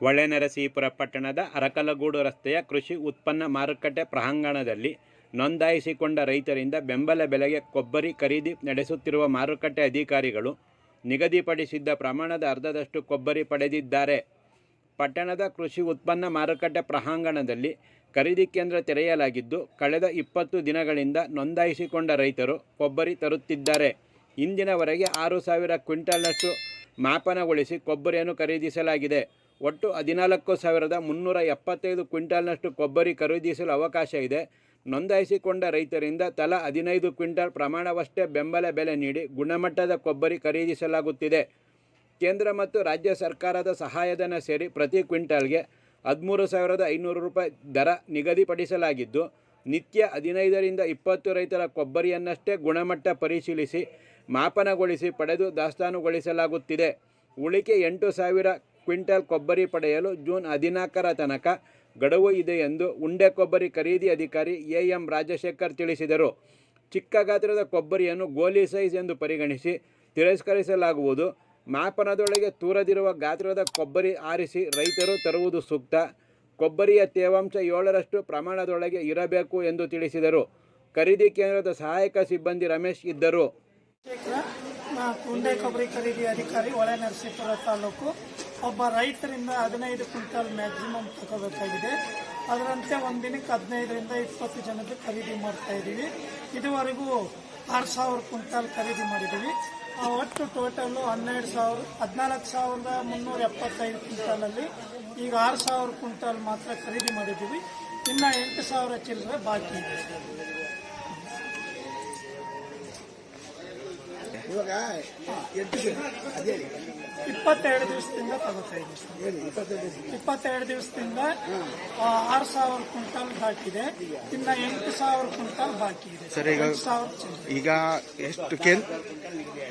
ಹೊಳೆನರಸೀಪುರ ಪಟ್ಟಣದ ಅರಕಲಗೂಡು ರಸ್ತೆಯ ಕೃಷಿ ಉತ್ಪನ್ನ ಮಾರುಕಟ್ಟೆ ಪ್ರಾಂಗಣದಲ್ಲಿ ನೋಂದಾಯಿಸಿಕೊಂಡ ರೈತರಿಂದ ಬೆಂಬಲ ಬೆಲೆಗೆ ಕೊಬ್ಬರಿ ಖರೀದಿ ನಡೆಸುತ್ತಿರುವ ಮಾರುಕಟ್ಟೆ ಅಧಿಕಾರಿಗಳು ನಿಗದಿಪಡಿಸಿದ್ದ ಪ್ರಮಾಣದ ಅರ್ಧದಷ್ಟು ಕೊಬ್ಬರಿ ಪಡೆದಿದ್ದಾರೆ. ಪಟ್ಟಣದ ಕೃಷಿ ಉತ್ಪನ್ನ ಮಾರುಕಟ್ಟೆ ಪ್ರಾಂಗಣದಲ್ಲಿ ಖರೀದಿ ಕೇಂದ್ರ ತೆರೆಯಲಾಗಿದ್ದು, ಕಳೆದ ಇಪ್ಪತ್ತು ದಿನಗಳಿಂದ ನೋಂದಾಯಿಸಿಕೊಂಡ ರೈತರು ಕೊಬ್ಬರಿ ತರುತ್ತಿದ್ದಾರೆ. ಇಂದಿನವರೆಗೆ ಆರು ಸಾವಿರ ಕ್ವಿಂಟಲ್ನಷ್ಟು ಮಾಪನಗೊಳಿಸಿ ಕೊಬ್ಬರಿಯನ್ನು ಖರೀದಿಸಲಾಗಿದೆ. ಒಟ್ಟು ಹದಿನಾಲ್ಕು ಸಾವಿರದ ಮುನ್ನೂರ ಎಪ್ಪತ್ತೈದು ಕ್ವಿಂಟಾಲ್ನಷ್ಟು ಕೊಬ್ಬರಿ ಖರೀದಿಸಲು ಅವಕಾಶ ಇದೆ. ನೋಂದಾಯಿಸಿಕೊಂಡ ರೈತರಿಂದ ತಲಾ ಹದಿನೈದು ಕ್ವಿಂಟಾಲ್ ಪ್ರಮಾಣವಷ್ಟೇ ಬೆಂಬಲ ಬೆಲೆ ನೀಡಿ ಗುಣಮಟ್ಟದ ಕೊಬ್ಬರಿ ಖರೀದಿಸಲಾಗುತ್ತಿದೆ. ಕೇಂದ್ರ ಮತ್ತು ರಾಜ್ಯ ಸರ್ಕಾರದ ಸಹಾಯಧನ ಸೇರಿ ಪ್ರತಿ ಕ್ವಿಂಟಾಲ್ಗೆ ಹದಿಮೂರು ಸಾವಿರದ ಐನೂರು ರೂಪಾಯಿ ದರ ನಿಗದಿಪಡಿಸಲಾಗಿದ್ದು, ನಿತ್ಯ ಹದಿನೈದರಿಂದ ಇಪ್ಪತ್ತು ರೈತರ ಕೊಬ್ಬರಿಯನ್ನಷ್ಟೇ ಗುಣಮಟ್ಟ ಪರಿಶೀಲಿಸಿ ಮಾಪನಗೊಳಿಸಿ ಪಡೆದು ದಾಸ್ತಾನುಗೊಳಿಸಲಾಗುತ್ತಿದೆ. ಉಳಿಕೆ ಎಂಟು ಸಾವಿರ ಕ್ವಿಂಟಲ್ ಕೊಬ್ಬರಿ ಪಡೆಯಲು ಜೂನ್ ಹದಿನಾಲ್ಕರ ತನಕ ಗಡುವು ಇದೆ ಎಂದು ಉಂಡೆ ಕೊಬ್ಬರಿ ಖರೀದಿ ಅಧಿಕಾರಿ ಎ ಎಂ ರಾಜಶೇಖರ್ ತಿಳಿಸಿದರು. ಚಿಕ್ಕ ಗಾತ್ರದ ಕೊಬ್ಬರಿಯನ್ನು ಗೋಲಿ ಸೈಜ್ ಎಂದು ಪರಿಗಣಿಸಿ ತಿರಸ್ಕರಿಸಲಾಗುವುದು. ಮಾಪನದೊಳಗೆ ತೂರದಿರುವ ಗಾತ್ರದ ಕೊಬ್ಬರಿ ಆರಿಸಿ ರೈತರು ತರುವುದು ಸೂಕ್ತ. ಕೊಬ್ಬರಿಯ ತೇವಾಂಶ ಏಳರಷ್ಟು ಪ್ರಮಾಣದೊಳಗೆ ಇರಬೇಕು ಎಂದು ತಿಳಿಸಿದರು. ಖರೀದಿ ಕೇಂದ್ರದ ಸಹಾಯಕ ಸಿಬ್ಬಂದಿ ರಮೇಶ್ ಇದ್ದರು. ಕುಂಡೆ ಕೊಬ್ಬರಿ ಖರೀದಿ ಅಧಿಕಾರಿ ಹೊಳೆ ನರಸೀಪುರ ತಾಲೂಕು ಒಬ್ಬ ರೈತರಿಂದ ಹದಿನೈದು ಕ್ವಿಂಟಲ್ ಮ್ಯಾಕ್ಸಿಮಮ್ ತಗೋಬೇಕಾಗಿದೆ. ಅದರಂತೆ ಒಂದು ದಿನಕ್ಕೆ ಹದಿನೈದರಿಂದ ಇಪ್ಪತ್ತು ಜನಕ್ಕೆ ಖರೀದಿ ಮಾಡ್ತಾ ಇದ್ದೀವಿ. ಇದುವರೆಗೂ ಆರು ಸಾವಿರ ಕ್ವಿಂಟಲ್ ಖರೀದಿ ಮಾಡಿದ್ದೀವಿ. ಒಟ್ಟು ಟೋಟಲ್ಲು ಹನ್ನೆರಡು ಸಾವಿರ, ಹದಿನಾಲ್ಕು ಸಾವಿರದ ಮುನ್ನೂರ ಎಪ್ಪತ್ತೈದು ಕ್ವಿಂಟಲಲ್ಲಿ ಈಗ ಆರು ಸಾವಿರ ಕ್ವಿಂಟಲ್ ಮಾತ್ರ ಖರೀದಿ ಮಾಡಿದ್ದೀವಿ. ಇನ್ನು ಎಂಟು ಸಾವಿರ ಚಿಲ್ಲರೆ ಬಾಕಿ ಇದೆ. ಇವಾಗ ಎಂಟು ದಿನ. ಅದೇ ಇಪ್ಪತ್ತೆರಡು ದಿವಸದಿಂದ ತಗೋತಾ ಇದ್ದೀವಿ. ಹೇಳಿ ದಿವಸ. ಇಪ್ಪತ್ತೆರಡು ದಿವಸದಿಂದ ಆರು ಸಾವಿರ ಕ್ವಿಂಟಲ್ ಬಾಕಿ ಇದೆ ಇನ್ನ ಎಂಟು ಸಾವಿರ ಕ್ವಿಂಟಲ್ ಬಾಕಿ ಇದೆ ಸರ್, ಈಗ- ಸಾವಿರ ಈಗ ಎಷ್ಟು ಕೇಂದ್ರ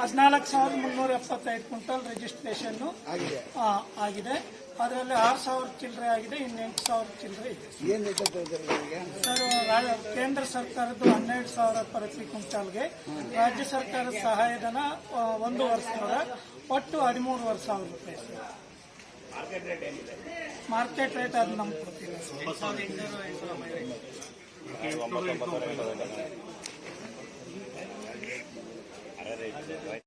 ಹದಿನಾಲ್ಕು ಸಾವಿರದ ಮುನ್ನೂರ ಎಪ್ಪತ್ತೈದು ಕ್ವಿಂಟಲ್ ರಿಜಿಸ್ಟ್ರೇಷನ್ ಆಗಿದೆ. ಆಗಿದೆ. ಅದರಲ್ಲಿ ಆರು ಸಾವಿರ ಚಿಲ್ಲರೆ ಆಗಿದೆ ಇನ್ನು ಎಂಟು ಸಾವಿರ ಚಿಲ್ಲರೆ ಇದೆ. ಏನ್ ಸರ್ ರಾ- ಕೇಂದ್ರ ಸರ್ಕಾರದ್ದು ಹನ್ನೆರಡು ಸಾವಿರ ಪ್ರತಿ ಕುಂಟಾಲ್ಗೆ. ರಾಜ್ಯ ಸರ್ಕಾರದ ಸಹಾಯಧನ ಒಂದು ಒಂದೂವರೆ ಸಾವಿರ ಒಟ್ಟು ಹದಿಮೂರುವರೆ ಸಾವಿರ ರೂಪಾಯಿ ಸರ್ ಮಾರ್ಕೆಟ್ ರೇಟ್ ಅದು ನಮ್ಗೆ ಗೊತ್ತಿಲ್ಲ ಸರ್